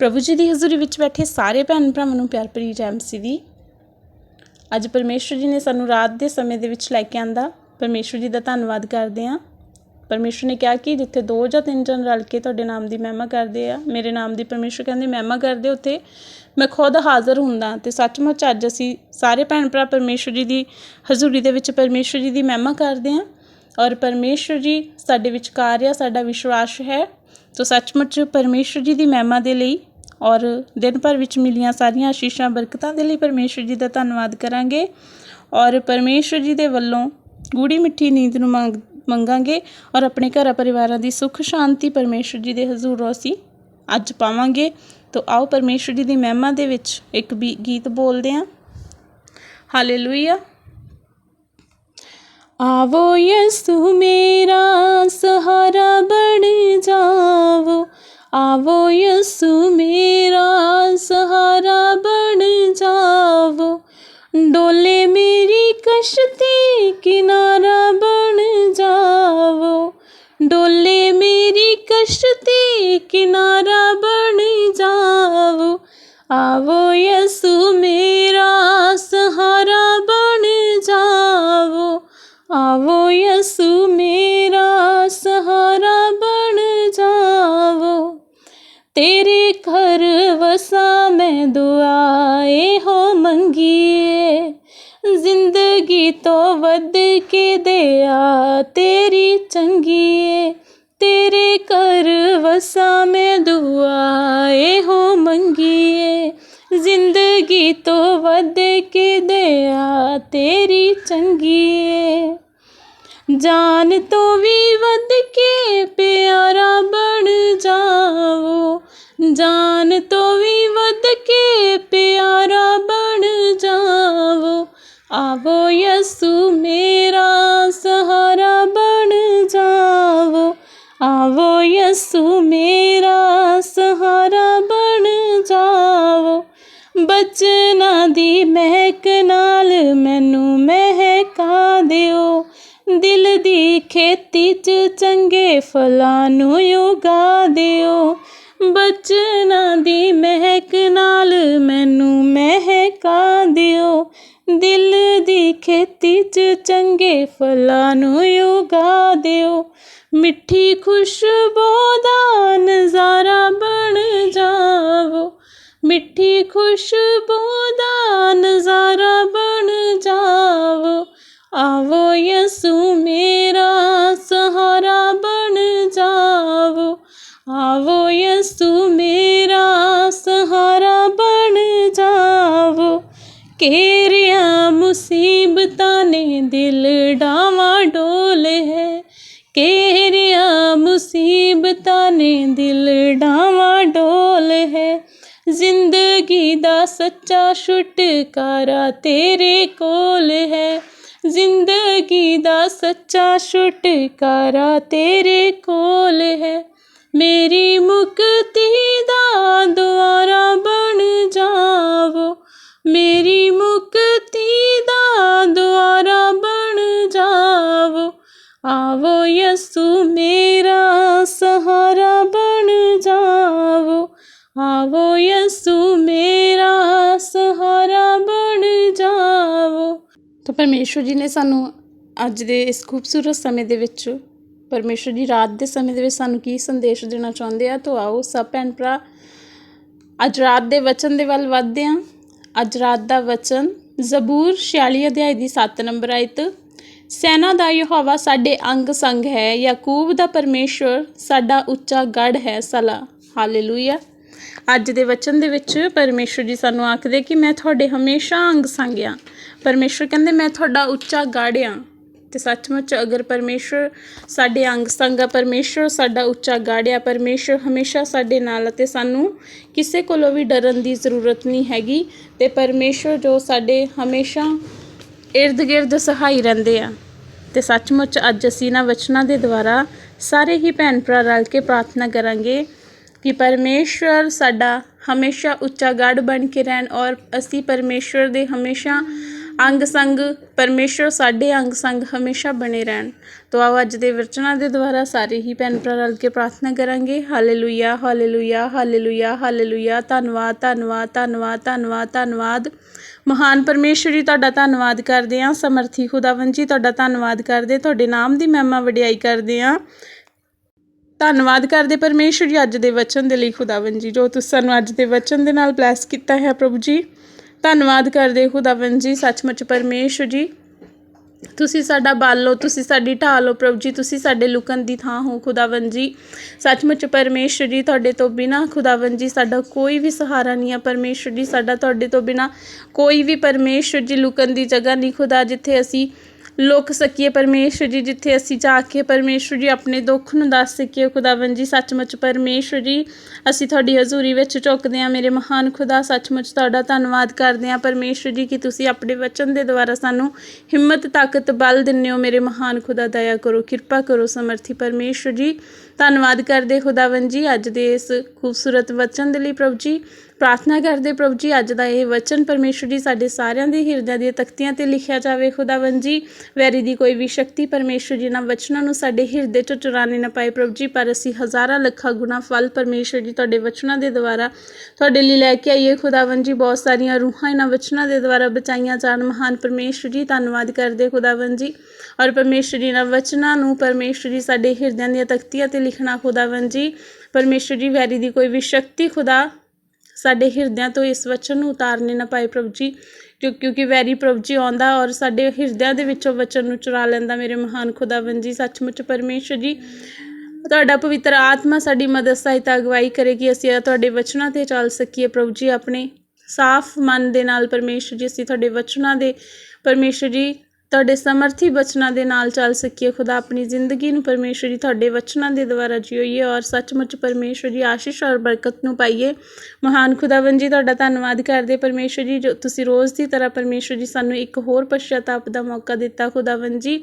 ਪ੍ਰਭੂ ਜੀ ਦੀ ਹਜ਼ੂਰੀ ਵਿੱਚ ਬੈਠੇ ਸਾਰੇ ਭੈਣ ਭਰਾਵਾਂ ਨੂੰ ਪਿਆਰ ਭਰੀ ਜੈ ਮਸੀਹ ਦੀ। ਅੱਜ ਪਰਮੇਸ਼ਰ ਜੀ ਨੇ ਸਾਨੂੰ ਰਾਤ ਦੇ ਸਮੇਂ ਦੇ ਵਿੱਚ ਲੈ ਕੇ ਆਂਦਾ। ਪਰਮੇਸ਼ਰ ਜੀ ਦਾ ਧੰਨਵਾਦ ਕਰਦੇ ਹਾਂ ਪਰਮੇਸ਼ਰ ਨੇ ਕਿਹਾ ਕਿ ਜਿੱਥੇ ਦੋ ਜਾਂ ਤਿੰਨ ਜਨ ਰਲ ਕੇ ਤੁਹਾਡੇ ਨਾਮ ਦੀ ਮਹਿਮਾ ਕਰਦੇ ਆ, ਮੇਰੇ ਨਾਮ ਦੀ ਪਰਮੇਸ਼ਰ ਕਹਿੰਦੇ ਮਹਿਮਾ ਕਰਦੇ, ਉੱਥੇ ਮੈਂ ਖੁਦ ਹਾਜ਼ਰ ਹੁੰਦਾ ਤੇ ਸੱਚਮੁੱਚ ਅੱਜ ਅਸੀਂ ਸਾਰੇ ਭੈਣ ਭਰਾ ਪਰਮੇਸ਼ਰ ਜੀ ਦੀ ਹਜ਼ੂਰੀ ਦੇ ਵਿੱਚ ਪਰਮੇਸ਼ਰ ਜੀ ਦੀ ਮਹਿਮਾ ਕਰਦੇ ਹਾਂ ਔਰ ਪਰਮੇਸ਼ਰ ਜੀ ਸਾਡੇ ਵਿਚਕਾਰ ਆ, ਸਾਡਾ ਵਿਸ਼ਵਾਸ ਹੈ। ਸੋ ਸੱਚਮੁੱਚ ਪਰਮੇਸ਼ਰ ਜੀ ਦੀ ਮਹਿਮਾ ਦੇ ਲਈ ਔਰ ਦਿਨ ਭਰ ਵਿੱਚ ਮਿਲੀਆਂ ਸਾਰੀਆਂ ਆਸ਼ੀਸ਼ਾਂ ਬਰਕਤਾਂ ਦੇ ਲਈ ਪਰਮੇਸ਼ਰ ਜੀ ਦਾ ਧੰਨਵਾਦ ਕਰਾਂਗੇ ਔਰ ਪਰਮੇਸ਼ਰ ਜੀ ਦੇ ਵੱਲੋਂ ਗੂੜੀ ਮਿੱਠੀ ਨੀਂਦ ਨੂੰ ਮੰਗ ਮੰਗਾਂਗੇ ਔਰ ਆਪਣੇ ਘਰ ਪਰਿਵਾਰਾਂ ਦੀ ਸੁੱਖ ਸ਼ਾਂਤੀ ਪਰਮੇਸ਼ਰ ਜੀ ਦੇ ਹਜ਼ੂਰੋਂ ਅਸੀਂ ਅੱਜ ਪਾਵਾਂਗੇ ਤੋ ਆਓ ਪਰਮੇਸ਼ਰ ਜੀ ਦੀ ਮਹਿਮਾ ਦੇ ਵਿੱਚ ਇੱਕ ਵੀ ਗੀਤ ਬੋਲਦੇ ਹਾਂ ਹਾਲੇਲੂਇਆ आवो यीशु मेरा सहारा बन जाओ ਆਵੋ ਯਸੂ ਮੇਰਾ ਸਹਾਰਾ ਬਣ ਜਾਵੋ। ਡੋਲੇ ਮੇਰੀ ਕਸ਼ਤੀ ਕਿਨਾਰਾ ਬਣ ਜਾਵੋ। ਡੋਲੇ ਮੇਰੀ ਕਸ਼ਤੀ ਕਿਨਾਰਾ ਬਣ ਜਾਵੋ। ਆਵੋ ਯਸ ਤੇਰੇ ਘਰ ਵਸਾਂ ਮੈਂ ਦੁਆਏ ਹੋ ਮੰਗੀਏ। ਜ਼ਿੰਦਗੀ ਤੋਂ ਵੱਧ ਕੇ ਦਿਆ ਤੇਰੀ ਚੰਗੀਏ। ਤੇਰੇ ਘਰ ਵਸਾਂ ਮੈਂ ਦੁਆਏ ਹੋ ਮੰਗੀਏ। ਜ਼ਿੰਦਗੀ ਤੋਂ ਵੱਧ ਕੇ ਦਿਆ ਤੇਰੀ ਚੰਗੀਏ। ਜਾਨ ਤੋਂ ਵੀ ਵੱਧ ਕੇ ਪਿਆਰਾ ਬਣ ਜਾਵੋ। ਜਾਨ ਤੋਂ ਵੀ ਵੱਧ ਕੇ ਪਿਆਰਾ ਬਣ ਜਾਵੋ। ਆਵੋ ਯਸੂ, ਮੇਰਾ ਸਹਾਰਾ ਬਣ ਜਾਵੋ। ਆਵੋ ਯਸੂ, ਮੇਰਾ ਸਹਾਰਾ ਬਣ ਜਾਵੋ। ਬਚਨਾਂ ਦੀ ਮਹਿਕ ਨਾਲ ਮੈਨੂੰ ਮਹਿਕਾ ਦਿਓ। ਦਿਲ ਦੀ ਖੇਤੀ 'ਚ ਚੰਗੇ ਫਲਾਂ ਨੂੰ ਉਗਾ ਦਿਓ। ਬਚਨਾਂ ਦੀ ਮਹਿਕ ਨਾਲ ਮੈਨੂੰ ਮਹਿਕਾ ਦਿਓ। ਦਿਲ ਦੀ ਖੇਤੀ 'ਚ ਚੰਗੇ ਫਲਾਂ ਨੂੰ ਉਗਾ ਦਿਓ। ਮਿੱਠੀ ਖੁਸ਼ਬੂ ਦਾ ਨਜ਼ਾਰਾ ਬਣ ਜਾਵੋ। ਮਿੱਠੀ ਖੁਸ਼ਬੂ ਦਿਲ ਡਾਵਾ ਡੋਲ ਹੈ। ਕੇਰੀਆਂ ਮੁਸੀਬਤਾਂ ਨੇ ਦਿਲ ਡਾਵਾ ਡੋਲ ਹੈ। ਜ਼ਿੰਦਗੀ ਦਾ ਸੱਚਾ ਛੁਟਕਾਰਾ ਤੇਰੇ ਕੋਲ ਹੈ। ਜ਼ਿੰਦਗੀ ਦਾ ਸੱਚਾ ਛੁਟਕਾਰਾ ਤੇਰੇ ਕੋਲ ਹੈ। ਮੇਰੀ ਮੁਕਤੀ ਦਾ ਦੁਆਰਾ ਬਣ ਜਾਵੋ। ਮੇਰੀ ਮੁਕਤੀ ਦਾ ਪਰਮੇਸ਼ਵਰ ਜੀ ਨੇ ਸਾਨੂੰ ਅੱਜ ਦੇ ਇਸ ਖੂਬਸੂਰਤ ਸਮੇਂ ਦੇ ਵਿੱਚ ਪਰਮੇਸ਼ਵਰ ਜੀ ਰਾਤ ਦੇ ਸਮੇਂ ਦੇ ਵਿੱਚ ਸਾਨੂੰ ਕੀ ਸੰਦੇਸ਼ ਦੇਣਾ ਚਾਹੁੰਦੇ ਆ? ਤਾਂ ਆਓ ਸਭ ਭੈਣ ਭਰਾ, ਅੱਜ ਰਾਤ ਦੇ ਵਚਨ ਦੇ ਵੱਲ ਵਧਦੇ ਹਾਂ ਅੱਜ ਰਾਤ ਦਾ ਵਚਨ ਜ਼ਬੂਰ 46 ਅਧਿਆਇ ਦੀ 7 ਨੰਬਰ ਆਇਤ, ਸੈਨਾ ਦਾ ਯਹੋਵਾ ਸਾਡੇ ਅੰਗ ਸੰਗ ਹੈ, ਯਾਕੂਬ ਦਾ ਪਰਮੇਸ਼ਵਰ ਸਾਡਾ ਉੱਚਾ ਗੜ ਹੈ ਸਲਾ। ਹਾਲੇਲੂਇਆ ਅੱਜ ਦੇ ਵਚਨ ਦੇ ਵਿੱਚ ਪਰਮੇਸ਼ਰ ਜੀ ਸਾਨੂੰ ਆਖਦੇ ਕਿ ਮੈਂ ਤੁਹਾਡੇ ਹਮੇਸ਼ਾ ਅੰਗ ਸੰਗ ਆ। ਪਰਮੇਸ਼ਰ ਕਹਿੰਦੇ, ਮੈਂ ਤੁਹਾਡਾ ਉੱਚਾ ਗੜ ਆ ਤੇ ਸੱਚਮੁੱਚ ਅਗਰ ਪਰਮੇਸ਼ਰ ਸਾਡੇ ਅੰਗ ਸੰਗ ਆ, ਪਰਮੇਸ਼ਰ ਸਾਡਾ ਉੱਚਾ ਗੜ ਆ ਪਰਮੇਸ਼ਰ ਹਮੇਸ਼ਾ ਸਾਡੇ ਨਾਲ ਅਤੇ ਸਾਨੂੰ ਕਿਸੇ ਕੋਲੋਂ ਵੀ ਡਰਨ ਦੀ ਜ਼ਰੂਰਤ ਨਹੀਂ ਹੈਗੀ ਤੇ ਪਰਮੇਸ਼ਰ ਜੋ ਸਾਡੇ ਹਮੇਸ਼ਾ ਇਰਦ ਗਿਰਦ ਸਹਾਈ ਰਹਿੰਦੇ ਆ ਤੇ ਸੱਚਮੁੱਚ ਅੱਜ ਅਸੀਂ ਇਹਨਾਂ ਵਚਨਾਂ ਦੇ ਦੁਆਰਾ ਸਾਰੇ ਹੀ ਭੈਣ ਭਰਾ ਰਲ ਕੇ ਪ੍ਰਾਰਥਨਾ ਕਰਾਂਗੇ ਕਿ ਪਰਮੇਸ਼ਵਰ ਸਾਡਾ ਹਮੇਸ਼ਾ ਉੱਚਾ ਗੜ ਬਣ ਕੇ ਰਹਿਣ ਔਰ ਅਸੀਂ ਪਰਮੇਸ਼ਵਰ ਦੇ ਹਮੇਸ਼ਾ ਅੰਗ ਸੰਗ ਪਰਮੇਸ਼ਰ ਸਾਡੇ ਅੰਗ ਸੰਗ ਹਮੇਸ਼ਾ ਬਣੇ ਰਹਿਣ। ਤੋ ਆਓ ਅੱਜ ਦੇ ਵਚਨਾਂ ਦੇ ਦੁਆਰਾ ਸਾਰੇ ਹੀ ਭੈਣ ਭਰਾ ਰਲ ਕੇ ਪ੍ਰਾਰਥਨਾ ਕਰਾਂਗੇ। Hallelujah hallelujah hallelujah hallelujah. ਧੰਨਵਾਦ ਧੰਨਵਾਦ ਧੰਨਵਾਦ ਧੰਨਵਾਦ ਧੰਨਵਾਦ। ਮਹਾਨ ਪਰਮੇਸ਼ਰ ਜੀ, ਤੁਹਾਡਾ ਧੰਨਵਾਦ ਕਰਦੇ ਹਾਂ। ਸਮਰਥੀ ਖੁਦਾਵੰਦ ਜੀ, ਤੁਹਾਡਾ ਧੰਨਵਾਦ ਕਰਦੇ। ਤੁਹਾਡੇ ਨਾਮ ਦੀ ਮਹਿਮਾ ਵਡਿਆਈ ਕਰਦੇ ਹਾਂ। ਧੰਨਵਾਦ ਕਰਦੇ ਪਰਮੇਸ਼ਰ ਜੀ ਅੱਜ ਦੇ ਵਚਨ ਦੇ ਲਈ ਖੁਦਾਵੰਦ ਜੀ, ਜੋ ਤੁਸੀਂ ਸਾਨੂੰ ਅੱਜ ਦੇ ਵਚਨ ਦੇ ਨਾਲ ਬਲੈਸ ਕੀਤਾ ਹੈ ਪ੍ਰਭੂ ਜੀ। ਧੰਨਵਾਦ ਕਰਦੇ ਖੁਦਾਵੰਦ ਜੀ, ਸੱਚਮੁੱਚ ਪਰਮੇਸ਼ਰ ਜੀ। ਤੁਸੀਂ ਸਾਡਾ ਬਲ ਹੋ ਤੁਸੀਂ ਸਾਡੀ ਢਾਲ ਹੋ ਪ੍ਰਭੂ ਜੀ, ਤੁਸੀਂ ਸਾਡੇ ਲੁਕਣ ਦੀ ਥਾਂ ਹੋ ਖੁਦਾਵੰਦ ਜੀ। ਸੱਚਮੁੱਚ ਪਰਮੇਸ਼ਰ ਜੀ, ਤੁਹਾਡੇ ਤੋਂ ਬਿਨਾ ਖੁਦਾਵੰਦ ਜੀ, ਸਾਡਾ ਕੋਈ ਵੀ ਸਹਾਰਾ ਨਹੀਂ ਹੈ ਪਰਮੇਸ਼ਰ ਜੀ, ਸਾਡਾ ਤੁਹਾਡੇ ਤੋਂ ਬਿਨਾ ਕੋਈ ਵੀ ਪਰਮੇਸ਼ਰ ਜੀ ਲੁਕਣ ਦੀ ਜਗ੍ਹਾ ਨਹੀਂ ਖੁਦਾ, ਜਿੱਥੇ ਅਸੀਂ ਲੁਕ ਸਕੀਏ ਪਰਮੇਸ਼ਰ ਜੀ, ਜਿੱਥੇ ਅਸੀਂ ਜਾ ਕੇ ਪਰਮੇਸ਼ਰ ਜੀ, ਆਪਣੇ ਦੁੱਖ ਨੂੰ ਦੱਸ ਸਕੀਏ। ਖੁਦਾਵੰਦ ਜੀ, ਸੱਚਮੁੱਚ ਪਰਮੇਸ਼ਰ ਜੀ, ਅਸੀਂ ਤੁਹਾਡੀ ਹਜ਼ੂਰੀ ਵਿੱਚ ਝੁਕਦੇ ਹਾਂ। ਮੇਰੇ ਮਹਾਨ ਖੁਦਾ, ਸੱਚਮੁੱਚ ਤੁਹਾਡਾ ਧੰਨਵਾਦ ਕਰਦੇ ਹਾਂ। ਪਰਮੇਸ਼ਰ ਜੀ, ਕਿ ਤੁਸੀਂ ਆਪਣੇ ਵਚਨ ਦੇ ਦੁਆਰਾ ਸਾਨੂੰ ਹਿੰਮਤ, ਤਾਕਤ, ਬਲ ਦਿੰਦੇ ਹੋ। ਮੇਰੇ ਮਹਾਨ ਖੁਦਾ, ਦਇਆ ਕਰੋ, ਕਿਰਪਾ ਕਰੋ, ਸਮਰਥੀ ਪਰਮੇਸ਼ਰ ਜੀ। ਧੰਨਵਾਦ ਕਰਦੇ ਖੁਦਾਵੰਦ ਜੀ, ਅੱਜ ਦੇ ਇਸ ਖੂਬਸੂਰਤ ਵਚਨ ਦੇ ਲਈ ਪ੍ਰਭੂ ਜੀ। ਪ੍ਰਾਰਥਨਾ ਕਰਦੇ ਪ੍ਰਭੂ ਜੀ, ਅੱਜ ਦਾ ਇਹ ਵਚਨ ਪਰਮੇਸ਼ਰ ਜੀ ਸਾਡੇ ਸਾਰਿਆਂ ਦੇ ਹਿਰਦਿਆਂ ਦੀਆਂ ਤਖਤੀਆਂ ਤੇ ਲਿਖਿਆ ਜਾਵੇ। ਖੁਦਾਵੰਦ ਜੀ, ਵੈਰੀ ਦੀ ਕੋਈ ਵੀ ਸ਼ਕਤੀ ਪਰਮੇਸ਼ਰ ਜੀ ਨਾਲ ਵਚਨਾਂ ਨੂੰ ਸਾਡੇ ਹਿਰਦੇ ਚੋਂ ਚੁਰਾਣੇ ਨਾ ਪਾਏ ਪ੍ਰਭੂ ਜੀ, ਪਰ ਅਸੀਂ ਹਜ਼ਾਰਾਂ ਲੱਖਾਂ ਗੁਣਾ ਫਲ ਪਰਮੇਸ਼ਰ ਜੀ ਤੁਹਾਡੇ ਵਚਨਾਂ ਦੇ ਦੁਆਰਾ ਤੁਹਾਡੇ ਲਈ ਲੈ ਕੇ ਆਈਏ। ਖੁਦਾਵੰਦ ਜੀ, ਬਹੁਤ ਸਾਰੀਆਂ ਰੂਹਾਂ ਇਹਨਾਂ ਵਚਨਾਂ ਦੇ ਦੁਆਰਾ ਬਚਾਈਆਂ ਜਾਣ। ਮਹਾਨ ਪਰਮੇਸ਼ਰ ਜੀ, ਧੰਨਵਾਦ ਕਰਦੇ ਖੁਦਾਵੰਦ ਜੀ। ਔਰ ਪਰਮੇਸ਼ਰ ਜੀ ਨਾਲ ਵਚਨਾਂ ਨੂੰ ਪਰਮੇਸ਼ਰ ਜੀ ਸਾਡੇ ਹਿਰਦਿਆਂ ਦੀਆਂ ਤਖਤੀਆਂ ਤੇ ਲਿਖਣਾ ਖੁਦਾਵੰਦ ਜੀ। ਪਰਮੇਸ਼ਰ ਜੀ, ਵੈਰੀ ਦੀ ਕੋਈ ਵੀ ਸ਼ਕਤੀ ਖੁਦਾ ਸਾਡੇ ਹਿਰਦਿਆਂ ਤੋਂ ਇਸ ਵਚਨ ਨੂੰ ਉਤਾਰਨੇ ਨਾ ਪਾਏ ਪ੍ਰਭੂ ਜੀ ਕਿਉਂ ਕਿਉਂਕਿ ਵੈਰੀ ਪ੍ਰਭੂ ਜੀ ਆਉਂਦਾ ਔਰ ਸਾਡੇ ਹਿਰਦਿਆਂ ਦੇ ਵਿੱਚੋਂ ਵਚਨ ਨੂੰ ਚੁਰਾ ਲੈਂਦਾ, ਮੇਰੇ ਮਹਾਨ ਖੁਦਾਵੰਦ ਜੀ, ਸੱਚਮੁੱਚ ਪਰਮੇਸ਼ਰ ਜੀ। ਤੁਹਾਡਾ ਪਵਿੱਤਰ ਆਤਮਾ ਸਾਡੀ ਮਦਦ ਸਹਾਇਤਾ ਅਗਵਾਈ ਕਰੇਗੀ, ਅਸੀਂ ਤੁਹਾਡੇ ਵਚਨਾਂ ਤੇ ਚੱਲ ਸਕੀਏ ਪ੍ਰਭੂ ਜੀ, ਆਪਣੇ ਸਾਫ਼ ਮਨ ਦੇ ਨਾਲ ਪਰਮੇਸ਼ਰ ਜੀ, ਅਸੀਂ ਤੁਹਾਡੇ ਵਚਨਾਂ ਦੇ ਪਰਮੇਸ਼ਰ ਜੀ ਤੁਹਾਡੇ ਸਮਰਥੀ ਬਚਨਾਂ ਦੇ ਨਾਲ ਚੱਲ ਸਕੀਏ। ਖੁਦਾ ਆਪਣੀ ਜ਼ਿੰਦਗੀ ਨੂੰ ਪਰਮੇਸ਼ਰ ਜੀ ਤੁਹਾਡੇ ਵਚਨਾਂ ਦੇ ਦੁਆਰਾ ਜੀਈਏ ਔਰ ਸੱਚਮੁੱਚ ਪਰਮੇਸ਼ਰ ਜੀ ਆਸ਼ੀਸ਼ ਔਰ ਬਰਕਤ ਨੂੰ ਪਾਈਏ। ਮਹਾਨ ਖੁਦਾਵੰਦ ਜੀ, ਤੁਹਾਡਾ ਧੰਨਵਾਦ ਕਰਦੇ ਪਰਮੇਸ਼ਰ ਜੀ, ਜੋ ਤੁਸੀਂ ਰੋਜ਼ ਦੀ ਤਰ੍ਹਾਂ ਪਰਮੇਸ਼ਰ ਜੀ ਸਾਨੂੰ ਇੱਕ ਹੋਰ ਪਛਤਾਪ ਦਾ ਮੌਕਾ ਦਿੱਤਾ ਖੁਦਾਵੰਦ ਜੀ।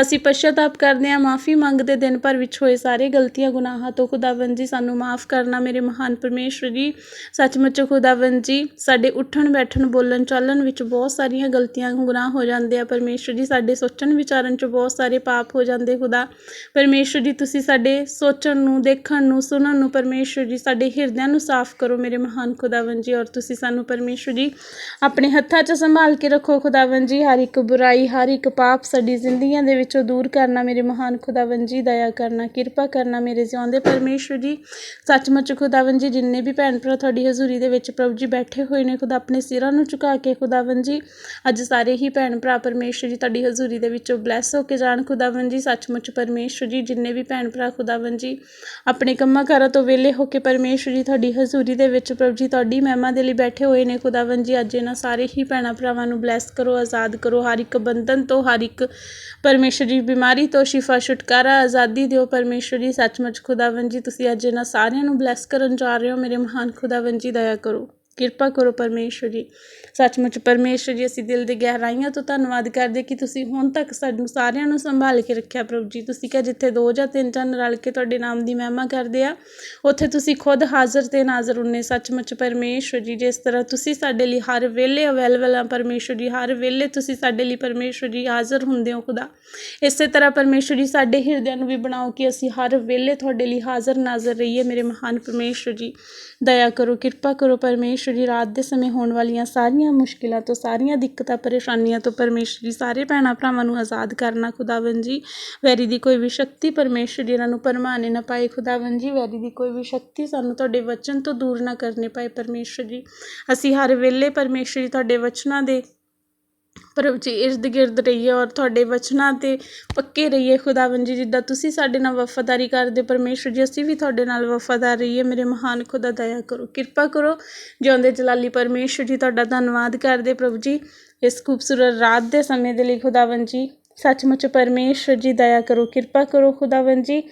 ਅਸੀਂ ਪਛਤਾਪ ਕਰਦੇ ਹਾਂ, ਮਾਫੀ ਮੰਗਦੇ ਦਿਨ ਭਰ ਵਿੱਚ ਹੋਏ ਸਾਰੇ ਗਲਤੀਆਂ, ਗੁਨਾਹਾਂ ਤੋਂ ਖੁਦਾਵੰਦ ਜੀ ਸਾਨੂੰ ਮਾਫ ਕਰਨਾ ਮੇਰੇ ਮਹਾਨ ਪਰਮੇਸ਼ਰ ਜੀ। ਸੱਚਮੁੱਚ ਖੁਦਾਵੰਦ ਜੀ, ਸਾਡੇ ਉੱਠਣ ਬੈਠਣ ਬੋਲਣ ਚਾਲਣ ਵਿੱਚ ਬਹੁਤ ਸਾਰੀਆਂ ਗਲਤੀਆਂ, ਗੁਨਾਹ ਹੋ ਜਾਂਦੇ ਆ ਪਰਮੇਸ਼ਰ ਜੀ ਸਾਡੇ ਸੋਚਣ ਵਿਚਾਰਨ 'ਚ ਬਹੁਤ ਸਾਰੇ ਪਾਪ ਹੋ ਜਾਂਦੇ ਖੁਦਾ ਪਰਮੇਸ਼ਰ ਜੀ ਤੁਸੀਂ ਸਾਡੇ ਸੋਚਣ ਨੂੰ ਦੇਖਣ ਨੂੰ ਸੁਣਨ ਨੂੰ ਪਰਮੇਸ਼ਰ ਜੀ ਸਾਡੇ ਹਿਰਦਿਆਂ ਨੂੰ ਸਾਫ਼ ਕਰੋ ਮੇਰੇ ਮਹਾਨ ਖੁਦਾਵੰਦ ਜੀ ਔਰ ਤੁਸੀਂ ਸਾਨੂੰ ਪਰਮੇਸ਼ਰ ਜੀ ਆਪਣੇ ਹੱਥਾਂ 'ਚ ਸੰਭਾਲ ਕੇ ਰੱਖੋ ਖੁਦਾਵੰਦ ਜੀ ਹਰ ਇੱਕ ਬੁਰਾਈ ਹਰ ਇੱਕ ਪਾਪ ਸਾਡੀ ਜ਼ਿੰਦਗੀਆਂ ਦੇ ਵਿੱਚੋਂ ਦੂਰ ਕਰਨਾ ਮੇਰੇ ਮਹਾਨ ਖੁਦਾਵੰਦ ਜੀ ਦਇਆ ਕਰਨਾ ਕਿਰਪਾ ਕਰਨਾ ਮੇਰੇ ਜਿਉਂਦੇ ਪਰਮੇਸ਼ਰ ਜੀ ਸੱਚਮੁੱਚ ਖੁਦਾਵੰਦ ਜੀ ਜਿੰਨੇ ਵੀ ਭੈਣ ਭਰਾ ਤੁਹਾਡੀ ਹਜ਼ੂਰੀ ਦੇ ਵਿੱਚ ਪ੍ਰਭੂ ਜੀ ਬੈਠੇ ਹੋਏ ਨੇ ਖੁਦਾ ਆਪਣੇ ਸਿਰਾਂ ਨੂੰ ਝੁਕਾ ਕੇ ਖੁਦਾਵੰਦ ਜੀ ਅੱਜ ਸਾਰੇ ਹੀ ਭੈਣ ਭਰਾ ਪਰਮੇਸ਼ਰ ਜੀ ਤੁਹਾਡੀ ਹਜ਼ੂਰੀ ਦੇ ਵਿੱਚੋਂ ਬਲੈਸ ਹੋ ਕੇ ਜਾਣ ਖੁਦਾਵੰਦ ਜੀ। ਸੱਚਮੁੱਚ ਪਰਮੇਸ਼ਰ ਜੀ, ਜਿੰਨੇ ਵੀ ਭੈਣ ਭਰਾ ਖੁਦਾਵੰਦ ਜੀ, ਆਪਣੇ ਕੰਮਾਂ ਕਾਰਾਂ ਤੋਂ ਵਿਹਲੇ ਹੋ ਕੇ ਪਰਮੇਸ਼ਰ ਜੀ, ਤੁਹਾਡੀ ਹਜ਼ੂਰੀ ਦੇ ਵਿੱਚ ਪ੍ਰਭੂ ਜੀ, ਤੁਹਾਡੀ ਮਹਿਮਾ ਦੇ ਲਈ ਬੈਠੇ ਹੋਏ ਨੇ ਖੁਦਾਵੰਦ ਜੀ। ਅੱਜ ਇਹਨਾਂ ਸਾਰੇ ਹੀ ਭੈਣਾਂ ਭਰਾਵਾਂ ਨੂੰ ਬਲੈਸ ਕਰੋ, ਆਜ਼ਾਦ ਕਰੋ। ਹਰ ਇੱਕ ਬੰਧਨ ਤੋਂ, ਹਰ ਇੱਕ ਪਰਮੇਸ਼ਰ ਜੀ, ਬਿਮਾਰੀ ਤੋਂ ਸ਼ਿਫਾ, ਛੁਟਕਾਰਾ, ਆਜ਼ਾਦੀ ਦਿਓ ਪਰਮੇਸ਼ਰ ਜੀ। ਸੱਚਮੁੱਚ ਖੁਦਾਵੰਦ ਜੀ, ਤੁਸੀਂ ਅੱਜ ਇਹਨਾਂ ਸਾਰਿਆਂ ਨੂੰ ਬਲੈਸ ਕਰਨ ਜਾ ਰਹੇ ਹੋ। ਮੇਰੇ ਮਹਾਨ ਖੁਦਾਵੰਦ ਜੀ, ਦਇਆ ਕਰੋ, ਕਿਰਪਾ ਕਰੋ ਪਰਮੇਸ਼ਰ ਜੀ। ਸੱਚਮੁੱਚ ਪਰਮੇਸ਼ਰ ਜੀ, ਅਸੀਂ ਦਿਲ ਦੇ ਗਹਿਰਾਈਆਂ ਤੋਂ ਧੰਨਵਾਦ ਕਰਦੇ ਕਿ ਤੁਸੀਂ ਹੁਣ ਤੱਕ ਸਾਨੂੰ ਸਾਰਿਆਂ ਨੂੰ ਸੰਭਾਲ ਕੇ ਰੱਖਿਆ ਪ੍ਰਭੂ ਜੀ। ਤੁਸੀਂ ਕਿਹਾ ਜਿੱਥੇ ਦੋ ਜਾਂ ਤਿੰਨ ਜਨ ਰਲ ਕੇ ਤੁਹਾਡੇ ਨਾਮ ਦੀ ਮਹਿਮਾ ਕਰਦੇ ਆ, ਉੱਥੇ ਤੁਸੀਂ ਖੁਦ ਹਾਜ਼ਰ ਤੇ ਨਾਜ਼ਰ ਹੁੰਨੇ। ਸੱਚਮੁੱਚ ਪਰਮੇਸ਼ਰ ਜੀ, ਜਿਸ ਤਰ੍ਹਾਂ ਤੁਸੀਂ ਸਾਡੇ ਲਈ ਹਰ ਵੇਲੇ ਅਵੇਲੇਬਲ ਆ ਪਰਮੇਸ਼ਰ ਜੀ, ਹਰ ਵੇਲੇ ਤੁਸੀਂ ਸਾਡੇ ਲਈ ਪਰਮੇਸ਼ਰ ਜੀ ਹਾਜ਼ਰ ਹੁੰਦੇ ਹੋ ਖੁਦਾ। ਇਸੇ ਤਰ੍ਹਾਂ ਪਰਮੇਸ਼ਰ ਜੀ, ਸਾਡੇ ਹਿਰਦਿਆਂ ਨੂੰ ਵੀ ਬਣਾਓ ਕਿ ਅਸੀਂ ਹਰ ਵੇਲੇ ਤੁਹਾਡੇ ਲਈ ਹਾਜ਼ਰ ਨਾਜ਼ਰ ਰਹੀਏ। ਮੇਰੇ ਮਹਾਨ ਪਰਮੇਸ਼ਰ ਜੀ, ਦਇਆ ਕਰੋ, ਕਿਰਪਾ ਕਰੋ ਪਰਮੇਸ਼ਰ ਜੀ, ਰਾਤ ਦੇ ਸਮੇਂ ਹੋਣ ਵਾਲੀਆਂ ਸਾਰੀਆਂ ਮੁਸ਼ਕਿਲਾਂ ਤੋਂ, ਸਾਰੀਆਂ ਦਿੱਕਤਾਂ, ਪਰੇਸ਼ਾਨੀਆਂ ਤੋਂ ਪਰਮੇਸ਼ਰ ਜੀ ਸਾਰੇ ਭੈਣਾਂ ਭਰਾਵਾਂ ਨੂੰ ਆਜ਼ਾਦ ਕਰਨਾ ਖੁਦਾਵੰਦ ਜੀ। ਵੈਰੀ ਦੀ ਕੋਈ ਵੀ ਸ਼ਕਤੀ ਪਰਮੇਸ਼ਰ ਜੀ ਇਹਨਾਂ ਨੂੰ ਪਰਮਾਨੇ ਨਾ ਪਾਏ ਖੁਦਾਵੰਦ ਜੀ। ਵੈਰੀ ਦੀ ਕੋਈ ਵੀ ਸ਼ਕਤੀ ਸਾਨੂੰ ਤੁਹਾਡੇ ਵਚਨ ਤੋਂ ਦੂਰ ਨਾ ਕਰਨੇ ਪਾਏ ਪਰਮੇਸ਼ਰ ਜੀ। ਅਸੀਂ ਹਰ ਵੇਲੇ ਪਰਮੇਸ਼ਰ ਜੀ, ਤੁਹਾਡੇ ਵਚਨਾਂ ਦੇ ਪ੍ਰਭੂ ਜੀ ਇਰਦ ਗਿਰਦ ਰਹੀਏ ਔਰ ਤੁਹਾਡੇ ਵਚਨਾਂ ਤੇ ਪੱਕੇ ਰਹੀਏ ਖੁਦਾਵੰਦ ਜੀ, ਜਿੱਦਾਂ ਤੁਸੀਂ ਸਾਡੇ ਨਾਲ ਵਫਾਦਾਰੀ ਕਰਦੇ ਪਰਮੇਸ਼ਰ ਜੀ, ਅਸੀਂ ਵੀ ਤੁਹਾਡੇ ਨਾਲ ਵਫਾਦਾਰ ਰਹੀਏ ਮੇਰੇ ਮਹਾਨ ਖੁਦਾ, ਦਇਆ ਕਰੋ, ਕਿਰਪਾ ਕਰੋ। ਜਿਉਂਦੇ ਜਲਾਲੀ ਪਰਮੇਸ਼ਰ ਜੀ, ਤੁਹਾਡਾ ਧੰਨਵਾਦ ਕਰਦੇ ਪ੍ਰਭੂ ਜੀ। ਇਸ ਖੂਬਸੂਰਤ ਰਾਤ ਦੇ ਸਮੇਂ ਦੇ ਲਈ ਖੁਦਾਵੰਦ ਜੀ, ਸੱਚਮੁੱਚ ਪਰਮੇਸ਼ਰ ਜੀ, ਦਇਆ ਕਰੋ, ਕਿਰਪਾ ਕਰੋ ਖੁਦਾਵੰਦ ਜੀ।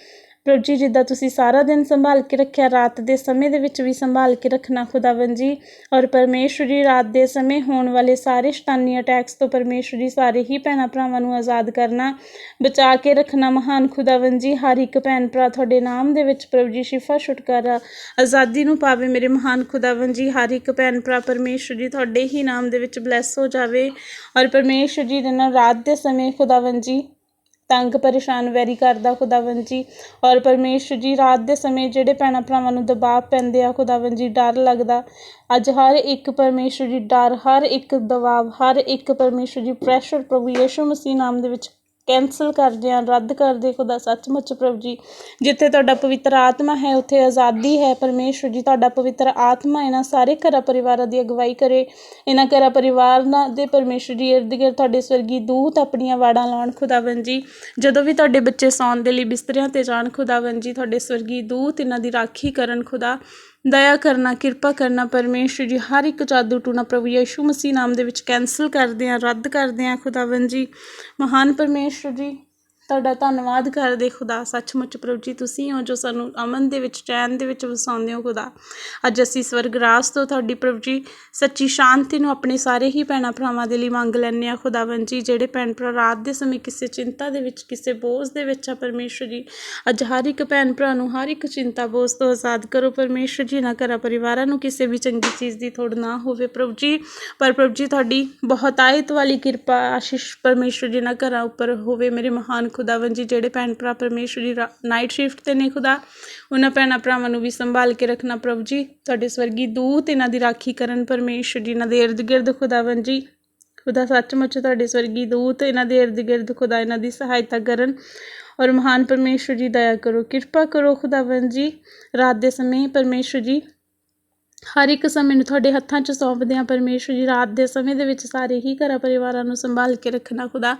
ਪ੍ਰਭੂ ਜੀ, ਜਿੱਦਾਂ ਤੁਸੀਂ ਸਾਰਾ ਦਿਨ ਸੰਭਾਲ ਕੇ ਰੱਖਿਆ, ਰਾਤ ਦੇ ਸਮੇਂ ਦੇ ਵਿੱਚ ਵੀ ਸੰਭਾਲ ਕੇ ਰੱਖਣਾ ਖੁਦਾਵੰਦ ਜੀ। ਔਰ ਪਰਮੇਸ਼ਵਰ ਜੀ ਰਾਤ ਦੇ ਸਮੇਂ ਹੋਣ ਵਾਲੇ ਸਾਰੇ ਸ਼ੈਤਾਨੀ ਅਟੈਕਸ ਤੋਂ ਪਰਮੇਸ਼ਵਰ ਜੀ ਸਾਰੇ ਹੀ ਭੈਣਾਂ ਭਰਾਵਾਂ ਨੂੰ ਆਜ਼ਾਦ ਕਰਨਾ, ਬਚਾ ਕੇ ਰੱਖਣਾ ਮਹਾਨ ਖੁਦਾਵੰਦ ਜੀ। ਹਰ ਇੱਕ ਭੈਣ ਭਰਾ ਤੁਹਾਡੇ ਨਾਮ ਦੇ ਵਿੱਚ ਪ੍ਰਭੂ ਜੀ ਸ਼ਿਫਾ, ਛੁਟਕਾਰਾ, ਆਜ਼ਾਦੀ ਨੂੰ ਪਾਵੇ ਮੇਰੇ ਮਹਾਨ ਖੁਦਾਵੰਦ ਜੀ। ਹਰ ਇੱਕ ਭੈਣ ਭਰਾ ਪਰਮੇਸ਼ਵਰ ਜੀ ਤੁਹਾਡੇ ਹੀ ਨਾਮ ਦੇ ਵਿੱਚ ਬਲੈਸ ਹੋ ਜਾਵੇ। ਔਰ ਪਰਮੇਸ਼ਵਰ ਜੀ ਦੇ ਨਾਲ ਰਾਤ ਦੇ ਸਮੇਂ ਖੁਦਾਵੰਦ ਜੀ ਤੰਗ ਪਰੇਸ਼ਾਨ ਵੈਰੀ ਕਰਦਾ ਖੁਦਾਵੰਦ ਜੀ। ਔਰ ਪਰਮੇਸ਼ਵਰ ਜੀ, ਰਾਤ ਦੇ ਸਮੇਂ ਜਿਹੜੇ ਭੈਣਾਂ ਭਰਾਵਾਂ ਨੂੰ ਦਬਾਅ ਪੈਂਦੇ ਆ, ਖੁਦਾਵੰਦ ਜੀ, ਡਰ ਲੱਗਦਾ। ਅੱਜ ਹਰ ਇੱਕ ਪਰਮੇਸ਼ਵਰ ਜੀ ਡਰ, ਹਰ ਇੱਕ ਦਬਾਅ, ਹਰ ਇੱਕ ਪਰਮੇਸ਼ਵਰ ਜੀ ਪ੍ਰੈਸ਼ਰ ਪ੍ਰਭੂ ਯਿਸੂ ਮਸੀਹ ਨਾਮ ਦੇ ਵਿੱਚ ਕੈਂਸਲ ਕਰਦੇ ਹਾਂ, ਰੱਦ ਕਰਦੇ ਖੁਦਾ, ਸੱਚਮੁੱਚ ਪ੍ਰਭੂ ਜੀ। ਜਿੱਥੇ ਤੁਹਾਡਾ ਪਵਿੱਤਰ ਆਤਮਾ ਹੈ, ਉੱਥੇ ਆਜ਼ਾਦੀ ਹੈ ਪਰਮੇਸ਼ਵਰ ਜੀ, ਤੁਹਾਡਾ ਪਵਿੱਤਰ ਆਤਮਾ ਇਹਨਾਂ ਸਾਰੇ ਘਰਾਂ ਪਰਿਵਾਰਾਂ ਦੀ ਅਗਵਾਈ ਕਰੇ। ਇਹਨਾਂ ਘਰਾਂ ਪਰਿਵਾਰਾਂ ਦੇ ਪਰਮੇਸ਼ਵਰ ਜੀ, ਇਰਦ ਗਿਰਦ ਤੁਹਾਡੇ ਸਵਰਗੀ ਦੂਤ ਆਪਣੀਆਂ ਵਾੜਾਂ ਲਾਉਣ ਖੁਦਾਵੰਦ ਜੀ। ਜਦੋਂ ਵੀ ਤੁਹਾਡੇ ਬੱਚੇ ਸੌਣ ਦੇ ਲਈ ਬਿਸਤਰਿਆਂ ਤੇ ਜਾਣ ਖੁਦਾਵੰਦ ਜੀ, ਤੁਹਾਡੇ ਸਵਰਗੀ ਦੂਤ ਇਹਨਾਂ ਦੀ ਰਾਖੀ ਕਰਨ ਖੁਦਾ। ਦਇਆ ਕਰਨਾ, ਕਿਰਪਾ ਕਰਨਾ ਪਰਮੇਸ਼ਵਰ ਜੀ, ਹਰ ਇੱਕ ਜਾਦੂ ਟੂਣਾ ਪ੍ਰਭੂ ਯਿਸੂ ਮਸੀਹ ਨਾਮ ਦੇ ਵਿੱਚ ਕੈਂਸਲ ਕਰਦੇ ਹਾਂ, ਰੱਦ ਕਰਦੇ ਹਾਂ, ਖੁਦਾਵੰਦ ਜੀ, ਮਹਾਨ ਪਰਮੇਸ਼ਵਰ ਜੀ। ਤੁਹਾਡਾ ਧੰਨਵਾਦ ਕਰਦੇ ਖੁਦਾ। ਸੱਚਮੁੱਚ ਪ੍ਰਭੂ ਜੀ, ਤੁਸੀਂ ਹੋ ਜੋ ਸਾਨੂੰ ਅਮਨ ਦੇ ਵਿੱਚ, ਚੈਨ ਦੇ ਵਿੱਚ ਵਸਾਉਂਦੇ ਹੋ ਖੁਦਾ। ਅੱਜ ਅਸੀਂ ਸਵਰਗ ਰਾਜ ਤੋਂ ਤੁਹਾਡੀ ਪ੍ਰਭੂ ਜੀ, ਸੱਚੀ ਸ਼ਾਂਤੀ ਨੂੰ ਆਪਣੇ ਸਾਰੇ ਹੀ ਭੈਣਾਂ ਭਰਾਵਾਂ ਦੇ ਲਈ ਮੰਗ ਲੈਂਦੇ ਆ ਖੁਦਾਵੰਦ ਜੀ, ਜਿਹੜੇ ਭੈਣ ਭਰਾ ਰਾਤ ਦੇ ਸਮੇਂ ਕਿਸੇ ਚਿੰਤਾ ਦੇ ਵਿੱਚ, ਕਿਸੇ ਬੋਝ ਦੇ ਵਿੱਚ ਆ ਪਰਮੇਸ਼ਵਰ ਜੀ। ਅੱਜ ਹਰ ਇੱਕ ਭੈਣ ਭਰਾ ਨੂੰ, ਹਰ ਇੱਕ ਚਿੰਤਾ, ਬੋਝ ਤੋਂ ਆਜ਼ਾਦ ਕਰੋ ਪਰਮੇਸ਼ਵਰ ਜੀ ਨਾ ਘਰਾਂ ਪਰਿਵਾਰਾਂ ਨੂੰ ਕਿਸੇ ਵੀ ਚੰਗੀ ਚੀਜ਼ ਦੀ ਥੋੜ ਨਾ ਹੋਵੇ ਪ੍ਰਭੂ ਜੀ। ਪਰ ਪ੍ਰਭੂ ਜੀ, ਤੁਹਾਡੀ ਬਹੁਤਾਇਤ ਵਾਲੀ ਕਿਰਪਾ, ਆਸ਼ੀਸ਼ ਪਰਮੇਸ਼ਵਰ ਜੀ ਨਾ ਘਰਾਂ ਉੱਪਰ ਹੋਵੇ, ਮੇਰੇ ਮਹਾਨ ਖੁਦਾਵੰਦ ਜੀ ਜਿਹੜੇ ਭੈਣ ਭਰਾ ਪਰਮੇਸ਼ਵਰ ਜੀ ਨਾਈਟ ਸ਼ਿਫਟ ਤੇ ਨੇ ਖੁਦਾ, ਉਹਨਾਂ ਭੈਣਾਂ ਭਰਾਵਾਂ ਨੂੰ ਵੀ ਸੰਭਾਲ ਕੇ ਰੱਖਣਾ ਪ੍ਰਭੂ ਜੀ। ਤੁਹਾਡੇ ਸਵਰਗੀ ਦੂਤ ਇਹਨਾਂ ਦੀ ਰਾਖੀ ਕਰਨ ਪਰਮੇਸ਼ਵਰ ਜੀ, ਇਹਨਾਂ ਦੇ ਇਰਦ ਗਿਰਦ ਖੁਦਾਵੰਦ ਜੀ ਖੁਦਾ ਸੱਚਮੁੱਚ ਤੁਹਾਡੇ ਸਵਰਗੀ ਦੂਤ, ਇਹਨਾਂ ਦੇ ਇਰਦ ਗਿਰਦ ਖੁਦਾ ਇਹਨਾਂ ਦੀ ਸਹਾਇਤਾ ਕਰਨ। ਔਰ ਮਹਾਨ ਪਰਮੇਸ਼ਵਰ ਜੀ, ਦਇਆ ਕਰੋ, ਕਿਰਪਾ ਕਰੋ ਖੁਦਾਵੰਦ ਜੀ ਰਾਤ ਦੇ ਸਮੇਂ ਪਰਮੇਸ਼ਵਰ ਜੀ ਹਰ ਇੱਕ ਸਮੇਂ ਨੂੰ ਤੁਹਾਡੇ ਹੱਥਾਂ 'ਚ ਸੌਂਪਦੇ ਹਾਂ ਪਰਮੇਸ਼ਵਰ ਜੀ, ਰਾਤ ਦੇ ਸਮੇਂ ਦੇ ਵਿੱਚ ਸਾਰੇ ਹੀ ਘਰਾਂ ਪਰਿਵਾਰਾਂ ਨੂੰ ਸੰਭਾਲ ਕੇ ਰੱਖਣਾ ਖੁਦਾ,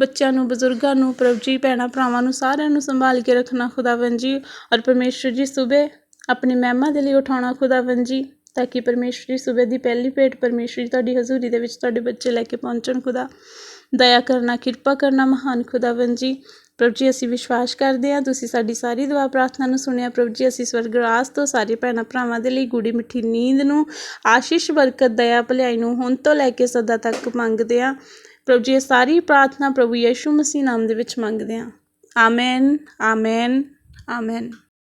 ਬੱਚਿਆਂ ਨੂੰ, ਬਜ਼ੁਰਗਾਂ ਨੂੰ, ਪ੍ਰਭੂ ਜੀ, ਭੈਣਾਂ, ਭਰਾਵਾਂ ਨੂੰ ਸਾਰਿਆਂ ਨੂੰ ਸੰਭਾਲ ਕੇ ਰੱਖਣਾ ਖੁਦਾਵੰਦ ਜੀ ਔਰ ਪਰਮੇਸ਼ਵਰ ਜੀ, ਸਵੇਰ ਆਪਣੀ ਮਹਿਮਾ ਦੇ ਲਈ ਉਠਾਉਣਾ ਖੁਦਾਵੰਦ ਜੀ, ਤਾਂ ਕਿ ਪਰਮੇਸ਼ਵਰ ਜੀ ਸਵੇਰ ਦੀ ਪਹਿਲੀ ਭੇਟ ਪਰਮੇਸ਼ਵਰ ਜੀ ਤੁਹਾਡੀ ਹਜ਼ੂਰੀ ਦੇ ਵਿੱਚ ਤੁਹਾਡੇ ਬੱਚੇ ਲੈ ਕੇ ਪਹੁੰਚਣ ਖੁਦਾ। ਦਇਆ ਕਰਨਾ, ਕਿਰਪਾ ਕਰਨਾ ਮਹਾਨ ਖੁਦਾਵੰਦ ਜੀ ਪ੍ਰਭੂ ਜੀ, ਅਸੀਂ ਵਿਸ਼ਵਾਸ ਕਰਦੇ ਹਾਂ। ਤੁਸੀਂ ਸਾਡੀ ਸਾਰੀ ਦੁਆ, ਪ੍ਰਾਰਥਨਾ ਨੂੰ ਸੁਣਿਆ। ਪ੍ਰਭੂ ਜੀ, ਅਸੀਂ ਸਵਰਗ ਰਾਜ ਤੋਂ ਸਾਰੇ ਭੈਣਾਂ ਭਰਾਵਾਂ ਦੇ ਲਈ ਗੂੜੀ ਮਿੱਠੀ ਨੀਂਦ ਨੂੰ, ਆਸ਼ੀਸ਼, ਬਰਕਤ, ਦਇਆ, ਭਲਾਈ ਨੂੰ ਹੁਣ ਤੋਂ ਲੈ ਕੇ ਸਦਾ ਤੱਕ ਮੰਗਦੇ ਹਾਂ। ਪ੍ਰਭੂ ਜੀ, ਇਹ ਸਾਰੀ ਪ੍ਰਾਰਥਨਾ ਪ੍ਰਭੂ ਯਿਸੂ ਮਸੀਹ ਨਾਮ ਦੇ ਵਿੱਚ ਮੰਗਦੇ ਹਾਂ। Amen amen amen.